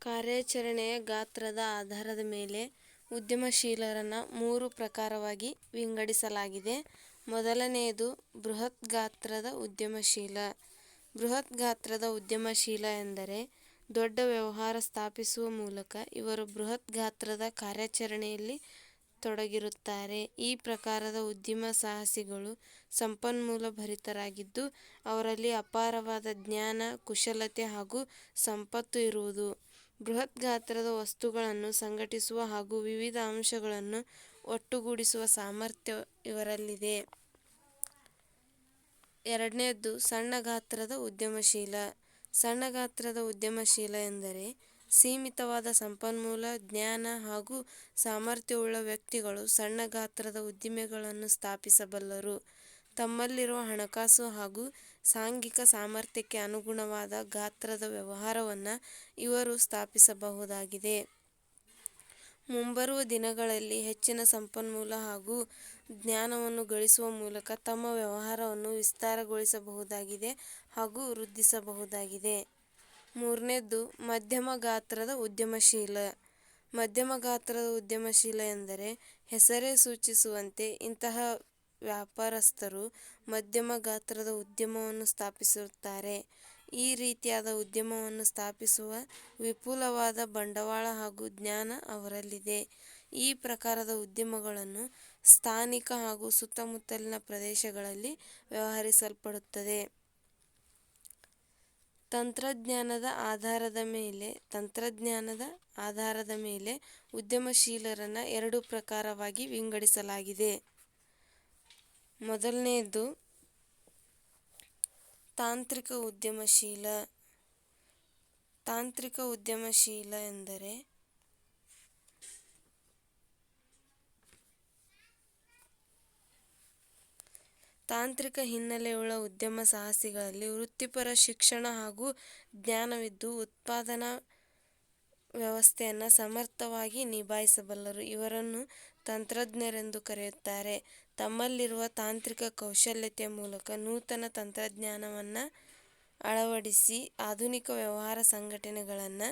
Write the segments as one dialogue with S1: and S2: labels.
S1: ಕಾರ್ಯಾಚರಣೆಯ ಗಾತ್ರದ ಆಧಾರದ ಮೇಲೆ ಉದ್ಯಮಶೀಲರನ್ನ ಮೂರು ಪ್ರಕಾರವಾಗಿ ವಿಂಗಡಿಸಲಾಗಿದೆ. ಮೊದಲನೆಯದು ಬೃಹತ್ ಗಾತ್ರದ ಉದ್ಯಮಶೀಲ. ಬೃಹತ್ ಗಾತ್ರದ ಉದ್ಯಮಶೀಲ ಎಂದರೆ ದೊಡ್ಡ ವ್ಯವಹಾರ ಸ್ಥಾಪಿಸುವ ಮೂಲಕ ಇವರು ಬೃಹತ್ ಗಾತ್ರದ ಕಾರ್ಯಾಚರಣೆಯಲ್ಲಿ ತೊಡಗಿರುತ್ತಾರೆ. ಈ ಪ್ರಕಾರದ ಉದ್ಯಮ ಸಾಹಸಿಗಳು ಸಂಪನ್ಮೂಲ ಭರಿತರಾಗಿದ್ದು, ಅವರಲ್ಲಿ ಅಪಾರವಾದ ಜ್ಞಾನ, ಕುಶಲತೆ ಹಾಗೂ ಸಂಪತ್ತು ಇರುವುದು. ಬೃಹತ್ ಗಾತ್ರದ ವಸ್ತುಗಳನ್ನು ಸಂಘಟಿಸುವ ಹಾಗೂ ವಿವಿಧ ಅಂಶಗಳನ್ನು ಒಟ್ಟುಗೂಡಿಸುವ ಸಾಮರ್ಥ್ಯ ಇವರಲ್ಲಿದೆ. ಎರಡನೇದ್ದು ಸಣ್ಣ ಗಾತ್ರದ ಉದ್ಯಮಶೀಲ. ಸಣ್ಣ ಗಾತ್ರದ ಉದ್ಯಮಶೀಲ ಎಂದರೆ ಸೀಮಿತವಾದ ಸಂಪನ್ಮೂಲ, ಜ್ಞಾನ ಹಾಗೂ ಸಾಮರ್ಥ್ಯವುಳ್ಳ ವ್ಯಕ್ತಿಗಳು ಸಣ್ಣ ಗಾತ್ರದ ಉದ್ದಿಮೆಗಳನ್ನು ಸ್ಥಾಪಿಸಬಲ್ಲರು. ತಮ್ಮಲ್ಲಿರುವ ಹಣಕಾಸು ಹಾಗೂ ಸಾಂಘಿಕ ಸಾಮರ್ಥ್ಯಕ್ಕೆ ಅನುಗುಣವಾದ ಗಾತ್ರದ ವ್ಯವಹಾರವನ್ನ ಇವರು ಸ್ಥಾಪಿಸಬಹುದಾಗಿದೆ. ಮುಂಬರುವ ದಿನಗಳಲ್ಲಿ ಹೆಚ್ಚಿನ ಸಂಪನ್ಮೂಲ ಹಾಗೂ ಜ್ಞಾನವನ್ನು ಗಳಿಸುವ ಮೂಲಕ ತಮ್ಮ ವ್ಯವಹಾರವನ್ನು ವಿಸ್ತಾರಗೊಳಿಸಬಹುದಾಗಿದೆ ಹಾಗೂ ವೃದ್ಧಿಸಬಹುದಾಗಿದೆ. ಮೂರನೆಯದು ಮಧ್ಯಮ ಗಾತ್ರದ ಉದ್ಯಮಶೀಲ. ಮಧ್ಯಮ ಗಾತ್ರದ ಉದ್ಯಮಶೀಲ ಎಂದರೆ ಹೆಸರೇ ಸೂಚಿಸುವಂತೆ ಇಂತಹ ವ್ಯಾಪಾರಸ್ಥರು ಮಧ್ಯಮ ಗಾತ್ರದ ಉದ್ಯಮವನ್ನು ಸ್ಥಾಪಿಸುತ್ತಾರೆ ಈ ರೀತಿಯಾದ ಉದ್ಯಮವನ್ನು ಸ್ಥಾಪಿಸುವ ವಿಪುಲವಾದ ಬಂಡವಾಳ ಹಾಗೂ ಜ್ಞಾನ ಅವರಲ್ಲಿದೆ. ಈ ಪ್ರಕಾರದ ಉದ್ಯಮಗಳನ್ನು ಸ್ಥಾನಿಕ ಹಾಗೂ ಸುತ್ತಮುತ್ತಲಿನ ಪ್ರದೇಶಗಳಲ್ಲಿ ವ್ಯವಹರಿಸಲ್ಪಡುತ್ತದೆ. ತಂತ್ರಜ್ಞಾನದ ಆಧಾರದ ಮೇಲೆ, ತಂತ್ರಜ್ಞಾನದ ಆಧಾರದ ಮೇಲೆ ಉದ್ಯಮಶೀಲರನ್ನು ಎರಡು ಪ್ರಕಾರವಾಗಿ ವಿಂಗಡಿಸಲಾಗಿದೆ. ಮೊದಲನೆಯದು ತಾಂತ್ರಿಕ ಉದ್ಯಮಶೀಲ. ತಾಂತ್ರಿಕ ಉದ್ಯಮಶೀಲ ಎಂದರೆ ತಾಂತ್ರಿಕ ಹಿನ್ನೆಲೆಯುಳ್ಳ ಉದ್ಯಮಸಾಹಸಿಗಳಲ್ಲಿ ವೃತ್ತಿಪರ ಶಿಕ್ಷಣ ಹಾಗೂ ಜ್ಞಾನವಿದ್ದು ಉತ್ಪಾದನಾ ವ್ಯವಸ್ಥೆಯನ್ನು ಸಮರ್ಥವಾಗಿ ನಿಭಾಯಿಸಬಲ್ಲರು. ಇವರನ್ನು ತಂತ್ರಜ್ಞರೆಂದು ಕರೆಯುತ್ತಾರೆ. ತಮ್ಮಲ್ಲಿರುವ ತಾಂತ್ರಿಕ ಕೌಶಲ್ಯತೆಯ ಮೂಲಕ ನೂತನ ತಂತ್ರಜ್ಞಾನವನ್ನ ಅಳವಡಿಸಿ ಆಧುನಿಕ ವ್ಯವಹಾರ ಸಂಘಟನೆಗಳನ್ನು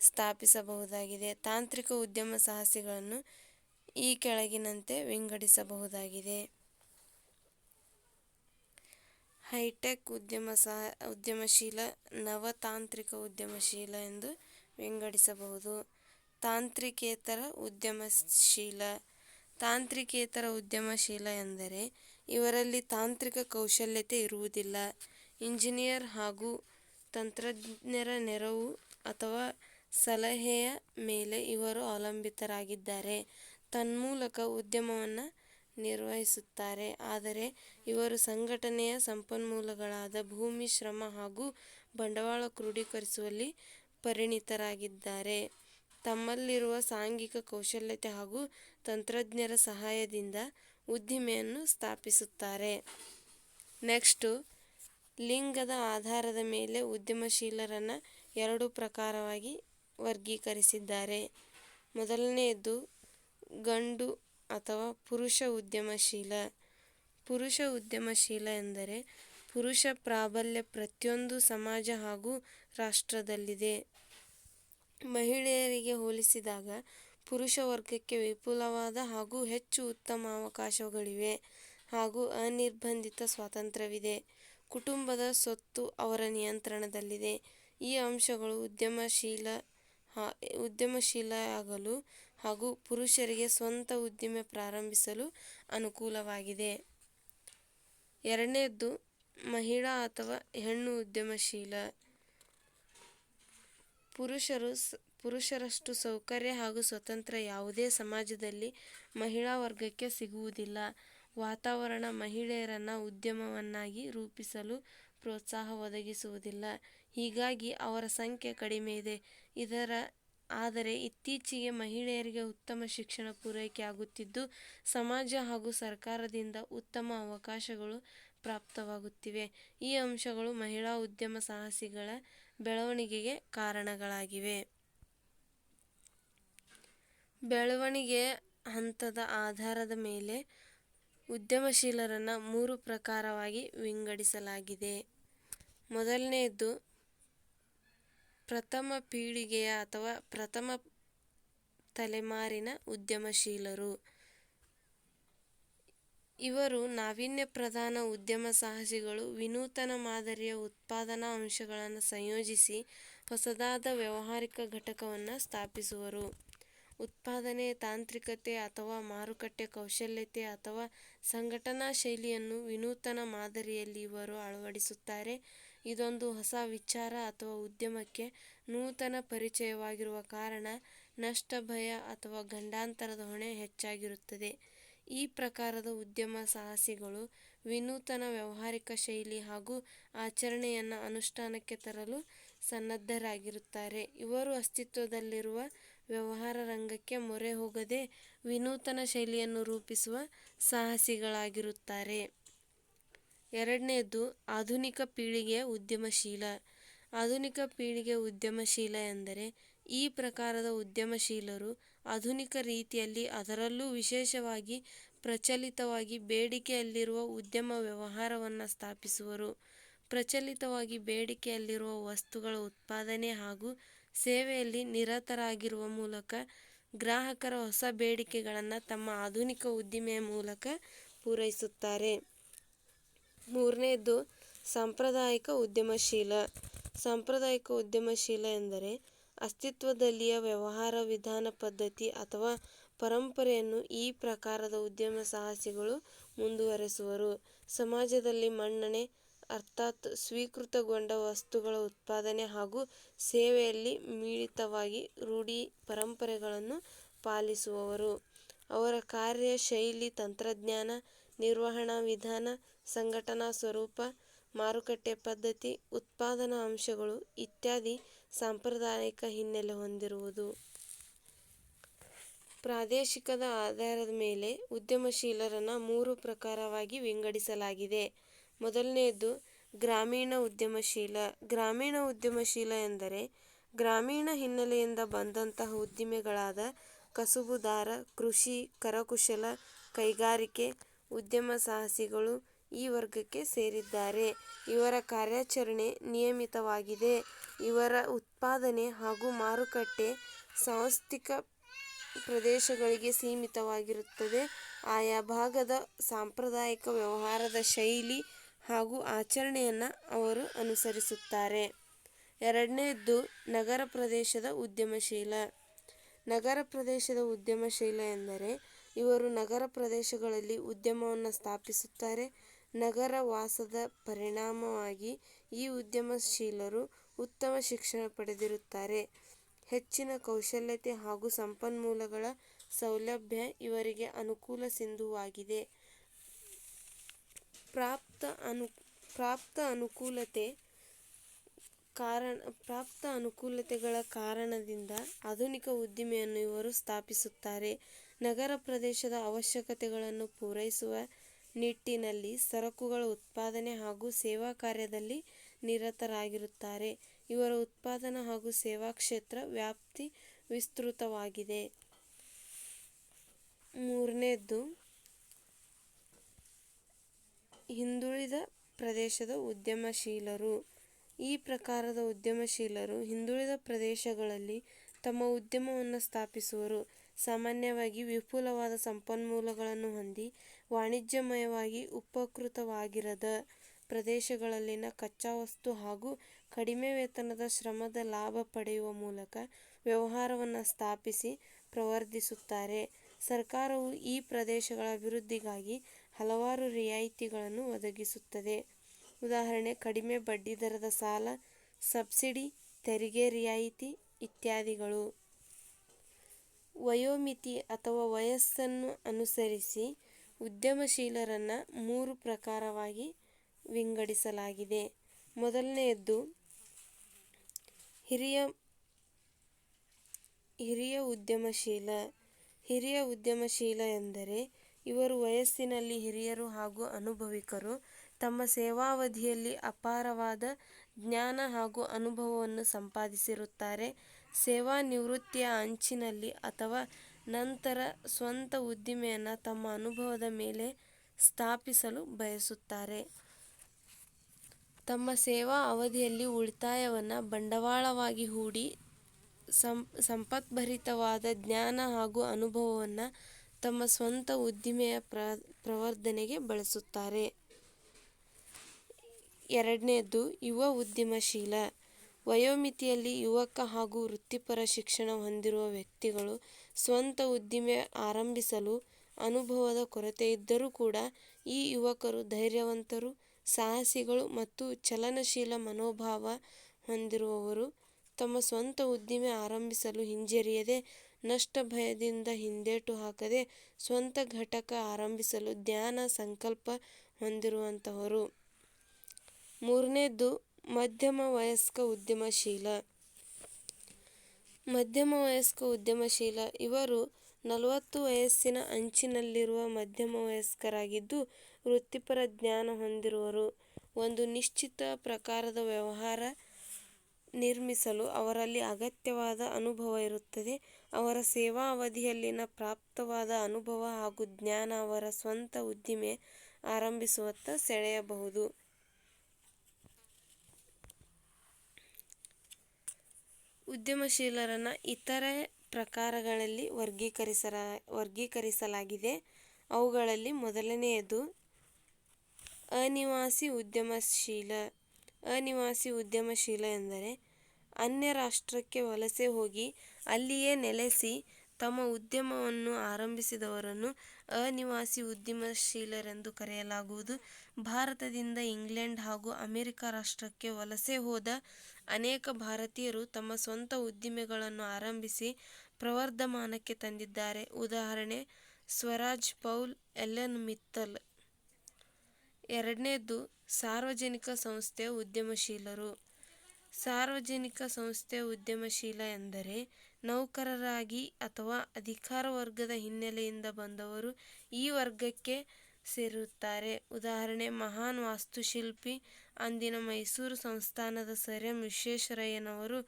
S1: ಸ್ಥಾಪಿಸಬಹುದಾಗಿದೆ. ತಾಂತ್ರಿಕ ಉದ್ಯಮ ಸಾಹಸಿಗಳನ್ನು ಈ ಕೆಳಗಿನಂತೆ ವಿಂಗಡಿಸಬಹುದಾಗಿದೆ. ಹೈಟೆಕ್ ಉದ್ಯಮ ಸಹ ಉದ್ಯಮಶೀಲ, ನವ ತಾಂತ್ರಿಕ ಉದ್ಯಮಶೀಲ ಎಂದು ವಿಂಗಡಿಸಬಹುದು. ತಾಂತ್ರಿಕೇತರ ಉದ್ಯಮಶೀಲ. ತಾಂತ್ರಿಕೇತರ ಉದ್ಯಮಶೀಲ ಎಂದರೆ ಇವರಲ್ಲಿ ತಾಂತ್ರಿಕ ಕೌಶಲ್ಯತೆ ಇರುವುದಿಲ್ಲ. ಇಂಜಿನಿಯರ್ ಹಾಗೂ ತಂತ್ರಜ್ಞರ ನೆರವು ಅಥವಾ ಸಲಹೆಯ ಮೇಲೆ ಇವರು ಅವಲಂಬಿತರಾಗಿದ್ದಾರೆ. ತನ್ಮೂಲಕ ಉದ್ಯಮವನ್ನು ನಿರ್ವಹಿಸುತ್ತಾರೆ. ಆದರೆ ಇವರು ಸಂಘಟನೆಯ ಸಂಪನ್ಮೂಲಗಳಾದ ಭೂಮಿ, ಶ್ರಮ ಹಾಗೂ ಬಂಡವಾಳ ಕ್ರೋಢೀಕರಿಸುವಲ್ಲಿ ಪರಿಣಿತರಾಗಿದ್ದಾರೆ. ತಮ್ಮಲ್ಲಿರುವ ಸಾಂಘಿಕ ಕೌಶಲ್ಯತೆ ಹಾಗೂ ತಂತ್ರಜ್ಞರ ಸಹಾಯದಿಂದ ಉದ್ದಿಮೆಯನ್ನು ಸ್ಥಾಪಿಸುತ್ತಾರೆ. ನೆಕ್ಸ್ಟು, ಲಿಂಗದ ಆಧಾರದ ಮೇಲೆ ಉದ್ಯಮಶೀಲರನ್ನ ಎರಡು ಪ್ರಕಾರವಾಗಿ ವರ್ಗೀಕರಿಸಿದ್ದಾರೆ. ಮೊದಲನೆಯದು ಗಂಡು ಅಥವಾ ಪುರುಷ ಉದ್ಯಮಶೀಲ. ಪುರುಷ ಉದ್ಯಮಶೀಲ ಎಂದರೆ ಪುರುಷ ಪ್ರಾಬಲ್ಯ ಪ್ರತಿಯೊಂದು ಸಮಾಜ ಹಾಗೂ ರಾಷ್ಟ್ರದಲ್ಲಿದೆ. ಮಹಿಳೆಯರಿಗೆ ಹೋಲಿಸಿದಾಗ ಪುರುಷ ವರ್ಗಕ್ಕೆ ವಿಪುಲವಾದ ಹಾಗೂ ಹೆಚ್ಚು ಉತ್ತಮ ಅವಕಾಶಗಳಿವೆ ಹಾಗೂ ಅನಿರ್ಬಂಧಿತ ಸ್ವಾತಂತ್ರ್ಯವಿದೆ. ಕುಟುಂಬದ ಸ್ವತ್ತು ಅವರ ನಿಯಂತ್ರಣದಲ್ಲಿದೆ. ಈ ಅಂಶಗಳು ಉದ್ಯಮಶೀಲ ಉದ್ಯಮಶೀಲಯಾಗಲು ಹಾಗೂ ಪುರುಷರಿಗೆ ಸ್ವಂತ ಉದ್ಯಮ ಪ್ರಾರಂಭಿಸಲು ಅನುಕೂಲವಾಗಿದೆ. ಎರಡನೆಯದು ಮಹಿಳಾ ಅಥವಾ ಹೆಣ್ಣು ಉದ್ಯಮಶೀಲ. ಪುರುಷರಷ್ಟು ಸೌಕರ್ಯ ಹಾಗೂ ಸ್ವತಂತ್ರ ಯಾವುದೇ ಸಮಾಜದಲ್ಲಿ ಮಹಿಳಾ ವರ್ಗಕ್ಕೆ ಸಿಗುವುದಿಲ್ಲ. ವಾತಾವರಣ ಮಹಿಳೆಯರನ್ನ ಉದ್ಯಮವನ್ನಾಗಿ ರೂಪಿಸಲು ಪ್ರೋತ್ಸಾಹ ಒದಗಿಸುವುದಿಲ್ಲ. ಹೀಗಾಗಿ ಅವರ ಸಂಖ್ಯೆ ಕಡಿಮೆ ಇದೆ. ಇದರ ಆದರೆ ಇತ್ತೀಚೆಗೆ ಮಹಿಳೆಯರಿಗೆ ಉತ್ತಮ ಶಿಕ್ಷಣ ಪೂರೈಕೆಯಾಗುತ್ತಿದ್ದು, ಸಮಾಜ ಹಾಗೂ ಸರ್ಕಾರದಿಂದ ಉತ್ತಮ ಅವಕಾಶಗಳು ಪ್ರಾಪ್ತವಾಗುತ್ತಿವೆ. ಈ ಅಂಶಗಳು ಮಹಿಳಾ ಉದ್ಯಮಸಾಹಸಿಗಳ ಬೆಳವಣಿಗೆಗೆ ಕಾರಣಗಳಾಗಿವೆ. ಬೆಳವಣಿಗೆ ಹಂತದ ಆಧಾರದ ಮೇಲೆ ಉದ್ಯಮಶೀಲರನ್ನ ಮೂರು ಪ್ರಕಾರವಾಗಿ ವಿಂಗಡಿಸಲಾಗಿದೆ. ಮೊದಲನೆಯದು ಪ್ರಥಮ ಪೀಳಿಗೆಯ ಅಥವಾ ಪ್ರಥಮ ತಲೆಮಾರಿನ ಉದ್ಯಮಶೀಲರು ಇವರು ನಾವೀನ್ಯ ಪ್ರಧಾನ ಉದ್ಯಮ ಸಾಹಸಿಗಳು ವಿನೂತನ ಮಾದರಿಯ ಉತ್ಪಾದನಾ ಅಂಶಗಳನ್ನು ಸಂಯೋಜಿಸಿ ಹೊಸದಾದ ವ್ಯಾವಹಾರಿಕ ಘಟಕವನ್ನು ಸ್ಥಾಪಿಸುವರು. ಉತ್ಪಾದನೆ, ತಾಂತ್ರಿಕತೆ ಅಥವಾ ಮಾರುಕಟ್ಟೆ ಕೌಶಲ್ಯತೆ ಅಥವಾ ಸಂಘಟನಾ ಶೈಲಿಯನ್ನು ವಿನೂತನ ಮಾದರಿಯಲ್ಲಿ ಇವರು ಅಳವಡಿಸುತ್ತಾರೆ. ಇದೊಂದು ಹೊಸ ವಿಚಾರ ಅಥವಾ ಉದ್ಯಮಕ್ಕೆ ನೂತನ ಪರಿಚಯವಾಗಿರುವ ಕಾರಣ ನಷ್ಟ, ಭಯ ಅಥವಾ ಗಂಡಾಂತರದ ಹೊಣೆ ಹೆಚ್ಚಾಗಿರುತ್ತದೆ. ಈ ಪ್ರಕಾರದ ಉದ್ಯಮ ಸಾಹಸಿಗಳು ವಿನೂತನ ವ್ಯಾವಹಾರಿಕ ಶೈಲಿ ಹಾಗೂ ಆಚರಣೆಯನ್ನು ಅನುಷ್ಠಾನಕ್ಕೆ ತರಲು ಸನ್ನದ್ಧರಾಗಿರುತ್ತಾರೆ. ಇವರು ಅಸ್ತಿತ್ವದಲ್ಲಿರುವ ವ್ಯವಹಾರ ರಂಗಕ್ಕೆ ಮೊರೆ ಹೋಗದೆ ವಿನೂತನ ಶೈಲಿಯನ್ನು ರೂಪಿಸುವ ಸಾಹಸಿಗಳಾಗಿರುತ್ತಾರೆ. ಎರಡನೇದು, ಆಧುನಿಕ ಪೀಳಿಗೆಯ ಉದ್ಯಮಶೀಲ. ಆಧುನಿಕ ಪೀಳಿಗೆಯ ಉದ್ಯಮಶೀಲ ಎಂದರೆ ಈ ಪ್ರಕಾರದ ಉದ್ಯಮಶೀಲರು ಆಧುನಿಕ ರೀತಿಯಲ್ಲಿ ಅದರಲ್ಲೂ ವಿಶೇಷವಾಗಿ ಪ್ರಚಲಿತವಾಗಿ ಬೇಡಿಕೆಯಲ್ಲಿರುವ ಉದ್ಯಮ ವ್ಯವಹಾರವನ್ನು ಸ್ಥಾಪಿಸುವರು. ಪ್ರಚಲಿತವಾಗಿ ಬೇಡಿಕೆಯಲ್ಲಿರುವ ವಸ್ತುಗಳ ಉತ್ಪಾದನೆ ಹಾಗೂ ಸೇವೆಯಲ್ಲಿ ನಿರತರಾಗಿರುವ ಮೂಲಕ ಗ್ರಾಹಕರ ಹೊಸ ಬೇಡಿಕೆಗಳನ್ನು ತಮ್ಮ ಆಧುನಿಕ ಉದ್ದಿಮೆಯ ಮೂಲಕ ಪೂರೈಸುತ್ತಾರೆ. ಮೂರನೇದು, ಸಾಂಪ್ರದಾಯಿಕ ಉದ್ಯಮಶೀಲ. ಸಾಂಪ್ರದಾಯಿಕ ಉದ್ಯಮಶೀಲ ಎಂದರೆ ಅಸ್ತಿತ್ವದಲ್ಲಿಯ ವ್ಯವಹಾರ, ವಿಧಾನ ಪದ್ಧತಿ ಅಥವಾ ಪರಂಪರೆಯನ್ನು ಈ ಪ್ರಕಾರದ ಉದ್ಯಮ ಸಾಹಸಿಗಳು ಮುಂದುವರೆಸುವರು. ಸಮಾಜದಲ್ಲಿ ಮನ್ನಣೆ, ಅರ್ಥಾತ್ ಸ್ವೀಕೃತಗೊಂಡ ವಸ್ತುಗಳ ಉತ್ಪಾದನೆ ಹಾಗೂ ಸೇವೆಯಲ್ಲಿ ಮಿಳಿತವಾಗಿ ರೂಢಿ ಪರಂಪರೆಗಳನ್ನು ಪಾಲಿಸುವವರು. ಅವರ ಕಾರ್ಯ ಶೈಲಿ ತಂತ್ರಜ್ಞಾನ, ನಿರ್ವಹಣಾ ವಿಧಾನ, ಸಂಘಟನಾ ಸ್ವರೂಪ ಮಾರುಕಟ್ಟೆ ಪದ್ಧತಿ ಉತ್ಪಾದನಾ ಅಂಶಗಳು ಇತ್ಯಾದಿ ಸಾಂಪ್ರದಾಯಿಕ ಹಿನ್ನೆಲೆ ಹೊಂದಿರುವುದು. ಪ್ರಾದೇಶಿಕದ ಆಧಾರದ ಮೇಲೆ ಉದ್ಯಮಶೀಲರನ್ನು ಮೂರು ಪ್ರಕಾರವಾಗಿ ವಿಂಗಡಿಸಲಾಗಿದೆ. ಮೊದಲನೆಯದು ಗ್ರಾಮೀಣ ಉದ್ಯಮಶೀಲ. ಗ್ರಾಮೀಣ ಉದ್ಯಮಶೀಲ ಎಂದರೆ ಗ್ರಾಮೀಣ ಹಿನ್ನೆಲೆಯಿಂದ ಬಂದಂತಹ ಉದ್ದಿಮೆಗಳಾದ ಕಸುಬುದಾರ, ಕೃಷಿ, ಕರಕುಶಲ, ಕೈಗಾರಿಕೆ ಉದ್ಯಮಸಾಹಸಿಗಳು ಈ ವರ್ಗಕ್ಕೆ ಸೇರಿದ್ದಾರೆ. ಇವರ ಕಾರ್ಯಾಚರಣೆ ನಿಯಮಿತವಾಗಿದೆ. ಇವರ ಉತ್ಪಾದನೆ ಹಾಗೂ ಮಾರುಕಟ್ಟೆ ಸಾಂಸ್ಥಿಕ ಪ್ರದೇಶಗಳಿಗೆ ಸೀಮಿತವಾಗಿರುತ್ತದೆ. ಆಯಾ ಭಾಗದ ಸಾಂಪ್ರದಾಯಿಕ ವ್ಯವಹಾರದ ಶೈಲಿ ಹಾಗೂ ಆಚರಣೆಯನ್ನು ಅವರು ಅನುಸರಿಸುತ್ತಾರೆ. ಎರಡನೆಯದ್ದು ನಗರ ಪ್ರದೇಶದ ಉದ್ಯಮಶೀಲ. ನಗರ ಪ್ರದೇಶದ ಉದ್ಯಮಶೀಲ ಎಂದರೆ ಇವರು ನಗರ ಪ್ರದೇಶಗಳಲ್ಲಿ ಉದ್ಯಮವನ್ನು ಸ್ಥಾಪಿಸುತ್ತಾರೆ. ನಗರ ವಾಸದ ಪರಿಣಾಮವಾಗಿ ಈ ಉದ್ಯಮಶೀಲರು ಉತ್ತಮ ಶಿಕ್ಷಣ ಪಡೆದಿರುತ್ತಾರೆ. ಹೆಚ್ಚಿನ ಕೌಶಲ್ಯತೆ ಹಾಗೂ ಸಂಪನ್ಮೂಲಗಳ ಸೌಲಭ್ಯ ಇವರಿಗೆ ಅನುಕೂಲ ಸಿಂಧುವಾಗಿದೆ. ಪ್ರಾಪ್ತ ಅನುಕೂಲತೆಗಳ ಕಾರಣದಿಂದ ಆಧುನಿಕ ಉದ್ದಿಮೆಯನ್ನು ಇವರು ಸ್ಥಾಪಿಸುತ್ತಾರೆ. ನಗರ ಪ್ರದೇಶದ ಅವಶ್ಯಕತೆಗಳನ್ನು ಪೂರೈಸುವ ನಿಟ್ಟಿನಲ್ಲಿ ಸರಕುಗಳ ಉತ್ಪಾದನೆ ಹಾಗೂ ಸೇವಾ ಕಾರ್ಯದಲ್ಲಿ ನಿರತರಾಗಿರುತ್ತಾರೆ. ಇವರ ಉತ್ಪಾದನಾ ಹಾಗೂ ಸೇವಾ ಕ್ಷೇತ್ರ ವ್ಯಾಪ್ತಿ ವಿಸ್ತೃತವಾಗಿದೆ. ಮೂರನೇದು ಹಿಂದುಳಿದ ಪ್ರದೇಶದ ಉದ್ಯಮಶೀಲರು. ಈ ಪ್ರಕಾರದ ಉದ್ಯಮಶೀಲರು ಹಿಂದುಳಿದ ಪ್ರದೇಶಗಳಲ್ಲಿ ತಮ್ಮ ಉದ್ಯಮವನ್ನು ಸ್ಥಾಪಿಸುವರು. ಸಾಮಾನ್ಯವಾಗಿ ವಿಪುಲವಾದ ಸಂಪನ್ಮೂಲಗಳನ್ನು ಹೊಂದಿ ವಾಣಿಜ್ಯಮಯವಾಗಿ ಉಪಕೃತವಾಗಿರದ ಪ್ರದೇಶಗಳಲ್ಲಿನ ಕಚ್ಚಾ ವಸ್ತು ಹಾಗೂ ಕಡಿಮೆ ವೇತನದ ಶ್ರಮದ ಲಾಭ ಪಡೆಯುವ ಮೂಲಕ ವ್ಯವಹಾರವನ್ನು ಸ್ಥಾಪಿಸಿ ಪ್ರವರ್ಧಿಸುತ್ತಾರೆ. ಸರ್ಕಾರವು ಈ ಪ್ರದೇಶಗಳ ಅಭಿವೃದ್ಧಿಗಾಗಿ ಹಲವಾರು ರಿಯಾಯಿತಿಗಳನ್ನು ಒದಗಿಸುತ್ತದೆ. ಉದಾಹರಣೆ ಕಡಿಮೆ ಬಡ್ಡಿದರದ ಸಾಲ, ಸಬ್ಸಿಡಿ, ತೆರಿಗೆ ರಿಯಾಯಿತಿ ಇತ್ಯಾದಿಗಳು. ವಯೋಮಿತಿ ಅಥವಾ ವಯಸ್ಸನ್ನು ಅನುಸರಿಸಿ ಉದ್ಯಮಶೀಲರನ್ನ ಮೂರು ಪ್ರಕಾರವಾಗಿ ವಿಂಗಡಿಸಲಾಗಿದೆ. ಮೊದಲನೆಯದ್ದು, ಹಿರಿಯ ಉದ್ಯಮಶೀಲ. ಹಿರಿಯ ಉದ್ಯಮಶೀಲ ಎಂದರೆ ಇವರು ವಯಸ್ಸಿನಲ್ಲಿ ಹಿರಿಯರು ಹಾಗೂ ಅನುಭವಿಕರು. ತಮ್ಮ ಸೇವಾವಧಿಯಲ್ಲಿ ಅಪಾರವಾದ ಜ್ಞಾನ ಹಾಗೂ ಅನುಭವವನ್ನು ಸಂಪಾದಿಸಿರುತ್ತಾರೆ. ಸೇವಾ ನಿವೃತ್ತಿಯ ಅಂಚಿನಲ್ಲಿ ಅಥವಾ ನಂತರ ಸ್ವಂತ ಉದ್ದಿಮೆಯನ್ನು ತಮ್ಮ ಅನುಭವದ ಮೇಲೆ ಸ್ಥಾಪಿಸಲು ಬಯಸುತ್ತಾರೆ. ತಮ್ಮ ಸೇವಾ ಅವಧಿಯಲ್ಲಿ ಉಳಿತಾಯವನ್ನು ಬಂಡವಾಳವಾಗಿ ಹೂಡಿ ಸಂಪತ್ಭರಿತವಾದ ಜ್ಞಾನ ಹಾಗೂ ಅನುಭವವನ್ನು ತಮ್ಮ ಸ್ವಂತ ಉದ್ದಿಮೆಯ ಪ್ರವರ್ಧನೆಗೆ ಬಳಸುತ್ತಾರೆ. ಎರಡನೇದು, ಯುವ ಉದ್ಯಮಶೀಲ. ವಯೋಮಿತಿಯಲ್ಲಿ ಯುವಕ ಹಾಗೂ ವೃತ್ತಿಪರ ಶಿಕ್ಷಣ ಹೊಂದಿರುವ ವ್ಯಕ್ತಿಗಳು ಸ್ವಂತ ಉದ್ದಿಮೆ ಆರಂಭಿಸಲು ಅನುಭವದ ಕೊರತೆಯಿದ್ದರೂ ಕೂಡ ಈ ಯುವಕರು ಧೈರ್ಯವಂತರು, ಸಾಹಸಿಗಳು ಮತ್ತು ಚಲನಶೀಲ ಮನೋಭಾವ ಹೊಂದಿರುವವರು. ತಮ್ಮ ಸ್ವಂತ ಉದ್ದಿಮೆ ಆರಂಭಿಸಲು ಹಿಂಜರಿಯದೆ, ನಷ್ಟ ಭಯದಿಂದ ಹಿಂದೇಟು ಹಾಕದೆ, ಸ್ವಂತ ಘಟಕ ಆರಂಭಿಸಲು ಧ್ಯಾನ ಸಂಕಲ್ಪ ಹೊಂದಿರುವಂತಹವರು. ಮೂರನೇದ್ದು ಮಧ್ಯಮ ವಯಸ್ಕ ಉದ್ಯಮಶೀಲ. ಮಧ್ಯಮ ವಯಸ್ಕ ಉದ್ಯಮಶೀಲ ಇವರು ನಲವತ್ತು ವಯಸ್ಸಿನ ಅಂಚಿನಲ್ಲಿರುವ ಮಧ್ಯಮ ವಯಸ್ಕರಾಗಿದ್ದು, ವೃತ್ತಿಪರ ಜ್ಞಾನ ಹೊಂದಿರುವರು. ಒಂದು ನಿಶ್ಚಿತ ಪ್ರಕಾರದ ವ್ಯವಹಾರ ನಿರ್ಮಿಸಲು ಅವರಲ್ಲಿ ಅಗತ್ಯವಾದ ಅನುಭವ ಇರುತ್ತದೆ. ಅವರ ಸೇವಾ ಅವಧಿಯಲ್ಲಿನ ಪ್ರಾಪ್ತವಾದ ಅನುಭವ ಹಾಗೂ ಜ್ಞಾನ ಅವರ ಸ್ವಂತ ಉದ್ದಿಮೆ ಆರಂಭಿಸುವತ್ತ ಸೆಳೆಯಬಹುದು. ಉದ್ಯಮಶೀಲರನ್ನು ಇತರೆ ಪ್ರಕಾರಗಳಲ್ಲಿ ವರ್ಗೀಕರಿಸಲಾಗಿದೆ. ಅವುಗಳಲ್ಲಿ ಮೊದಲನೆಯದು ಅನಿವಾಸಿ ಉದ್ಯಮಶೀಲ. ಅನಿವಾಸಿ ಉದ್ಯಮಶೀಲ ಎಂದರೆ ಅನ್ಯ ರಾಷ್ಟ್ರಕ್ಕೆ ವಲಸೆ ಹೋಗಿ ಅಲ್ಲಿಯೇ ನೆಲೆಸಿ ತಮ್ಮ ಉದ್ಯಮವನ್ನು ಆರಂಭಿಸಿದವರನ್ನು ಅನಿವಾಸಿ ಉದ್ಯಮಶೀಲರೆಂದು ಕರೆಯಲಾಗುವುದು. ಭಾರತದಿಂದ ಇಂಗ್ಲೆಂಡ್ ಹಾಗೂ ಅಮೆರಿಕ ರಾಷ್ಟ್ರಕ್ಕೆ ವಲಸೆ ಹೋದ ಅನೇಕ ಭಾರತೀಯರು ತಮ್ಮ ಸ್ವಂತ ಉದ್ದಿಮೆಗಳನ್ನು ಆರಂಭಿಸಿ ಪ್ರವರ್ಧಮಾನಕ್ಕೆ ತಂದಿದ್ದಾರೆ. ಉದಾಹರಣೆ ಸ್ವರಾಜ್ ಪೌಲ್, ಎಲೆನ್ ಮಿತ್ತಲ್. ಎರಡನೇದು ಸಾರ್ವಜನಿಕ ಸಂಸ್ಥೆಯ ಉದ್ಯಮಶೀಲರು. ಸಾರ್ವಜನಿಕ ಸಂಸ್ಥೆ ಉದ್ಯಮಶೀಲ ಎಂದರೆ ನೌಕರರಾಗಿ ಅಥವಾ ಅಧಿಕಾರ ವರ್ಗದ ಹಿನ್ನೆಲೆಯಿಂದ ಬಂದವರು ಈ ವರ್ಗಕ್ಕೆ ಸೇರುತ್ತಾರೆ. ಉದಾಹರಣೆ ಮಹಾನ್ ವಾಸ್ತುಶಿಲ್ಪಿ, ಅಂದಿನ ಮೈಸೂರು ಸಂಸ್ಥಾನದ ಸರ್ ಎಂ ವಿಶ್ವೇಶ್ವರಯ್ಯನವರು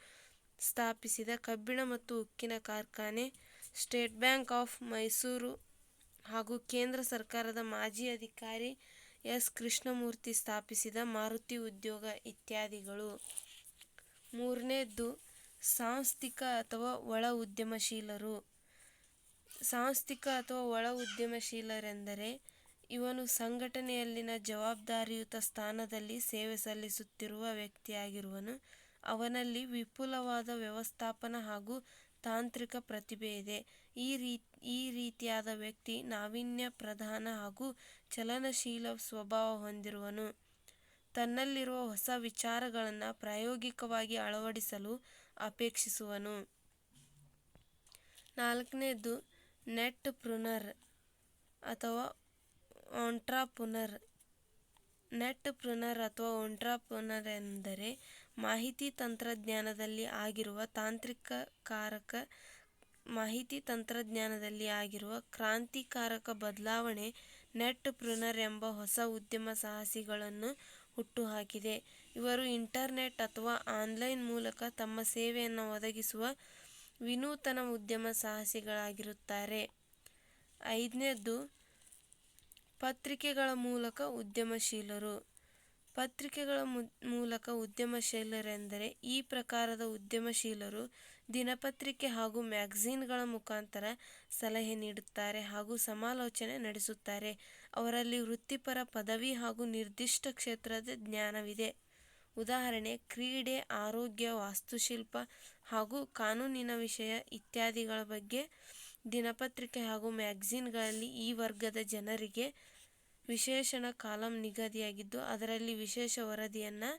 S1: ಸ್ಥಾಪಿಸಿದ ಕಬ್ಬಿಣ ಮತ್ತು ಉಕ್ಕಿನ ಕಾರ್ಖಾನೆ, ಸ್ಟೇಟ್ ಬ್ಯಾಂಕ್ ಆಫ್ ಮೈಸೂರು ಹಾಗೂ ಕೇಂದ್ರ ಸರ್ಕಾರದ ಮಾಜಿ ಅಧಿಕಾರಿ ಎಸ್. ಕೃಷ್ಣಮೂರ್ತಿ ಸ್ಥಾಪಿಸಿದ ಮಾರುತಿ ಉದ್ಯೋಗ ಇತ್ಯಾದಿಗಳು. ಮೂರನೇದ್ದು ಸಾಂಸ್ಥಿಕ ಅಥವಾ ಒಳ ಉದ್ಯಮಶೀಲರು. ಸಾಂಸ್ಥಿಕ ಅಥವಾ ಒಳ ಉದ್ಯಮಶೀಲರೆಂದರೆ ಇವನು ಸಂಘಟನೆಯಲ್ಲಿನ ಜವಾಬ್ದಾರಿಯುತ ಸ್ಥಾನದಲ್ಲಿ ಸೇವೆ ಸಲ್ಲಿಸುತ್ತಿರುವ ವ್ಯಕ್ತಿಯಾಗಿರುವನು. ಅವನಲ್ಲಿ ವಿಪುಲವಾದ ವ್ಯವಸ್ಥಾಪನ ಹಾಗೂ ತಾಂತ್ರಿಕ ಪ್ರತಿಭೆ ಇದೆ. ಈ ಈ ರೀತಿಯಾದ ವ್ಯಕ್ತಿ ನಾವೀನ್ಯ ಪ್ರಧಾನ ಹಾಗೂ ಚಲನಶೀಲ ಸ್ವಭಾವ ಹೊಂದಿರುವನು. ತನ್ನಲ್ಲಿರುವ ಹೊಸ ವಿಚಾರಗಳನ್ನು ಪ್ರಾಯೋಗಿಕವಾಗಿ ಅಳವಡಿಸಲು ಅಪೇಕ್ಷಿಸುವನು. ನಾಲ್ಕನೇದು ನೆಟ್ ಪ್ರುನರ್ ಅಥವಾ ಒಂಟ್ರಪೂನರ್. ನೆಟ್ ಪ್ರುನರ್ ಅಥವಾ ಒಂಟ್ರಪೂನರ್ ಎಂದರೆ ಮಾಹಿತಿ ತಂತ್ರಜ್ಞಾನದಲ್ಲಿ ಆಗಿರುವ ಕ್ರಾಂತಿಕಾರಕ ಮಾಹಿತಿ ತಂತ್ರಜ್ಞಾನದಲ್ಲಿ ಆಗಿರುವ ಕ್ರಾಂತಿಕಾರಕ ಬದಲಾವಣೆ ನೆಟ್ ಪ್ರುನರ್ ಎಂಬ ಹೊಸ ಉದ್ಯಮ ಸಾಹಸಿಗಳನ್ನು ಹುಟ್ಟುಹಾಕಿದೆ. ಇವರು ಇಂಟರ್ನೆಟ್ ಅಥವಾ ಆನ್ಲೈನ್ ಮೂಲಕ ತಮ್ಮ ಸೇವೆಯನ್ನು ಒದಗಿಸುವ ವಿನೂತನ ಉದ್ಯಮ ಸಾಹಸಿಗಳಾಗಿರುತ್ತಾರೆ. ಐದನೇದು, ಪತ್ರಿಕೆಗಳ ಮೂಲಕ ಉದ್ಯಮಶೀಲರು. ಪತ್ರಿಕೆಗಳ ಮೂಲಕ ಉದ್ಯಮಶೀಲರೆಂದರೆ ಈ ಪ್ರಕಾರದ ಉದ್ಯಮಶೀಲರು ದಿನಪತ್ರಿಕೆ ಹಾಗೂ ಮ್ಯಾಗ್ಝೀನ್ಗಳ ಮುಖಾಂತರ ಸಲಹೆ ನೀಡುತ್ತಾರೆ ಹಾಗೂ ಸಮಾಲೋಚನೆ ನಡೆಸುತ್ತಾರೆ. ಅವರಲ್ಲಿ ವೃತ್ತಿಪರ, ಪದವಿ ಹಾಗೂ ನಿರ್ದಿಷ್ಟ ಕ್ಷೇತ್ರದ ಜ್ಞಾನವಿದೆ. ಉದಾಹರಣೆ ಕ್ರೀಡೆ, ಆರೋಗ್ಯ, ವಾಸ್ತುಶಿಲ್ಪ ಹಾಗೂ ಕಾನೂನಿನ ವಿಷಯ ಇತ್ಯಾದಿಗಳ ಬಗ್ಗೆ ದಿನಪತ್ರಿಕೆ ಹಾಗೂ ಮ್ಯಾಗಝೀನ್ಗಳಲ್ಲಿ ಈ ವರ್ಗದ ಜನರಿಗೆ ವಿಶೇಷಣ ಕಾಲಂ ನಿಗದಿಯಾಗಿದ್ದು ಅದರಲ್ಲಿ ವಿಶೇಷ ವರದಿಯನ್ನು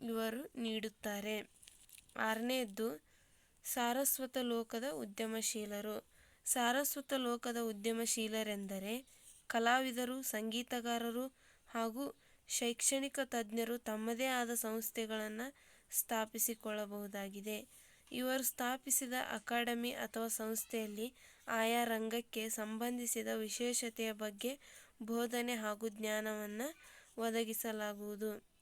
S1: ಇವರು ನೀಡುತ್ತಾರೆ. ಆರನೇದ್ದು ಸಾರಸ್ವತ ಲೋಕದ ಉದ್ಯಮಶೀಲರು. ಸಾರಸ್ವತ ಲೋಕದ ಉದ್ಯಮಶೀಲರೆಂದರೆ ಕಲಾವಿದರು, ಸಂಗೀತಗಾರರು ಹಾಗೂ ಶೈಕ್ಷಣಿಕ ತಜ್ಞರು ತಮ್ಮದೇ ಆದ ಸಂಸ್ಥೆಗಳನ್ನು ಸ್ಥಾಪಿಸಿಕೊಳ್ಳಬಹುದಾಗಿದೆ. ಇವರು ಸ್ಥಾಪಿಸಿದ ಅಕಾಡೆಮಿ ಅಥವಾ ಸಂಸ್ಥೆಯಲ್ಲಿ ಆಯಾ ರಂಗಕ್ಕೆ ಸಂಬಂಧಿಸಿದ ವಿಶೇಷತೆಯ ಬಗ್ಗೆ ಬೋಧನೆ ಹಾಗೂ ಜ್ಞಾನವನ್ನು ಒದಗಿಸಲಾಗುವುದು.